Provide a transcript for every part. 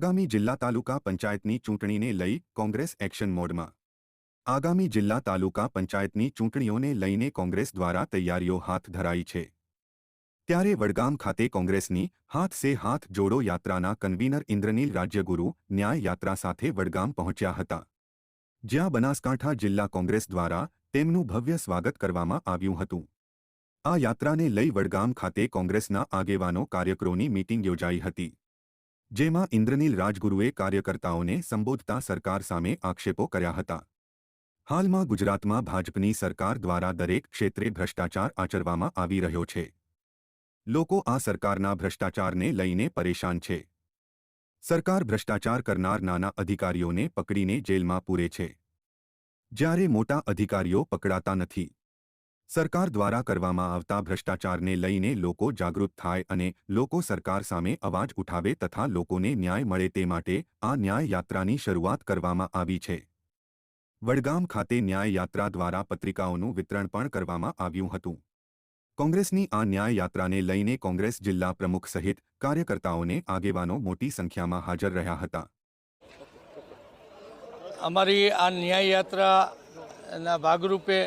આગામી જિલ્લા તાલુકા પંચાયતની ચૂંટણીને લઈ કોંગ્રેસ એક્શન મોડમાં. આગામી જિલ્લા તાલુકા પંચાયતની ચૂંટણીઓને લઈને કોંગ્રેસ દ્વારા તૈયારીઓ હાથ ધરાઈ છે. ત્યારે વડગામ ખાતે કોંગ્રેસની હાથ સે હાથ જોડો યાત્રાના કન્વીનર ઇન્દ્રનીલ રાજ્યગુરુ ન્યાય યાત્રા સાથે વડગામ પહોંચ્યા હતા. જ્યાં બનાસકાંઠા જિલ્લા કોંગ્રેસ દ્વારા તેમનું ભવ્ય સ્વાગત કરવામાં આવ્યું હતું. આ યાત્રાને લઈ વડગામ ખાતે કોંગ્રેસના આગેવાનો કાર્યકરોની મીટિંગ યોજાઈ હતી. જેમાં ઇન્દ્રનીલ રાજગુરુએ કાર્યકર્તાઓને સંબોધતા સરકાર સામે આક્ષેપો કર્યા હતા. હાલમાં ગુજરાતમાં ભાજપની સરકાર દ્વારા દરેક ક્ષેત્રે ભ્રષ્ટાચાર આચરવામાં આવી રહ્યો છે. લોકો આ સરકારના ભ્રષ્ટાચારને લઈને પરેશાન છે. સરકાર ભ્રષ્ટાચાર કરનાર નાના અધિકારીઓને પકડીને જેલમાં પૂરે છે. જ્યારે મોટા અધિકારીઓ પકડાતા નથી સરકાર દ્વારા કરવામાં આવતા ભ્રષ્ટાચારને લઈને લોકો જાગૃત થાય અને લોકો સરકાર સામે અવાજ ઉઠાવે તથા લોકોને ન્યાય મળે તે માટે આ ન્યાય યાત્રાની શરૂઆત કરવામાં આવી છે. વડગામ ખાતે ન્યાય યાત્રા દ્વારા પત્રિકાઓનું વિતરણ પણ કરવામાં આવ્યું હતું. કોંગ્રેસની આ ન્યાય યાત્રાને લઈને કોંગ્રેસ જિલ્લા પ્રમુખ સહિત કાર્યકર્તાઓને આગેવાનો મોટી સંખ્યામાં હાજર રહ્યા હતા. અમારી આ ન્યાય યાત્રાના ભાગરૂપે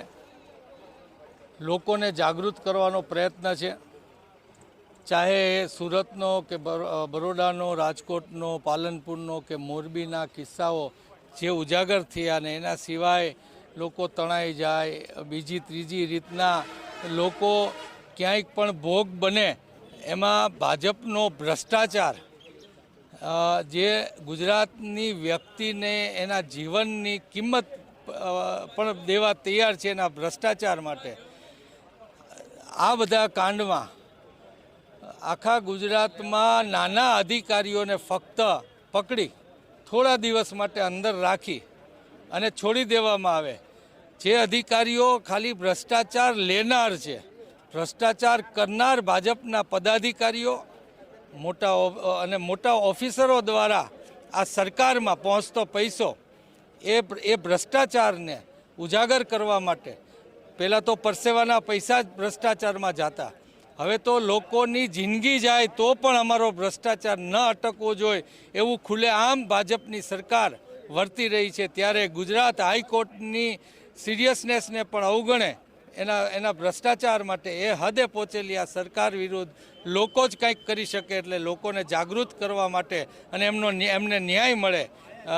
લોકોને જાગૃત કરવાનો પ્રયત્ન છે. ચાહે એ સુરતનો કે બર- બરોડાનો, રાજકોટનો, પાલનપુરનો કે મોરબીના કિસ્સાઓ જે ઉજાગર થયા ને એના સિવાય લોકો તણાઈ જાય, બીજી, ત્રીજી રીતના લોકો ક્યાંય પણ ભોગ બને એમાં ભાજપનો ભ્રષ્ટાચાર જે ગુજરાતની વ્યક્તિને એના જીવનની કિંમત પણ દેવા તૈયાર છે એના ભ્રષ્ટાચાર માટે. આ બધા કાંડમાં આખા ગુજરાતમાં નાના અધિકારીઓને ફક્ત પકડી થોડા દિવસ માટે અંદર રાખી અને છોડી દેવામાં આવે. જે અધિકારીઓ ખાલી ભ્રષ્ટાચાર લેનાર છે, ભ્રષ્ટાચાર કરનાર ભાજપના પદાધિકારીઓ, મોટા અને મોટા ઓફિસરો દ્વારા આ સરકારમાં પહોંચતો પૈસો એ એ ભ્રષ્ટાચારને ઉજાગર કરવા માટે પહેલાં તો પરસેવાના પૈસા જ ભ્રષ્ટાચારમાં જતા. હવે તો લોકોની જિંદગી જાય તો પણ અમારો ભ્રષ્ટાચાર ન અટકવો જોઈએ એવું ખુલ્લેઆમ ભાજપની સરકાર વર્તી રહી છે. ત્યારે ગુજરાત હાઈકોર્ટની સિરિયસનેસને પણ અવગણે એના એના ભ્રષ્ટાચાર માટે એ હદે પહોંચેલી આ સરકાર વિરુદ્ધ લોકો જ કંઈક કરી શકે એટલે લોકોને જાગૃત કરવા માટે અને એમનો એમને ન્યાય મળે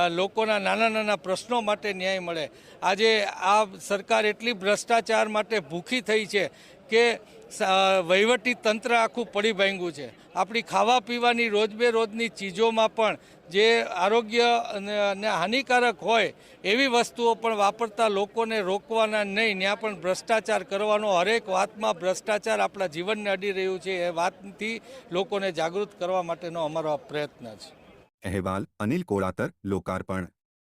લોકોના નાના નાના પ્રશ્નો માટે ન્યાય મળે. આજે આ સરકાર એટલી ભ્રષ્ટાચાર માટે ભૂખી થઈ છે કે વહીવટી તંત્ર આખું પડી ભાંગ્યું છે. આપણી ખાવા પીવાની રોજબેરોજની ચીજોમાં પણ જે આરોગ્ય અને હાનિકારક હોય એવી વસ્તુઓ પણ વાપરતા લોકોને રોકવાના નહીં, ત્યાં પણ ભ્રષ્ટાચાર કરવાનો હરેક વાતમાં ભ્રષ્ટાચાર આપણા જીવનને અડી રહ્યું છે એ વાતથી લોકોને જાગૃત કરવા માટેનો અમારો પ્રયત્ન છે. અહેવાલ અનિલ કોળાતર લોકાર્પણ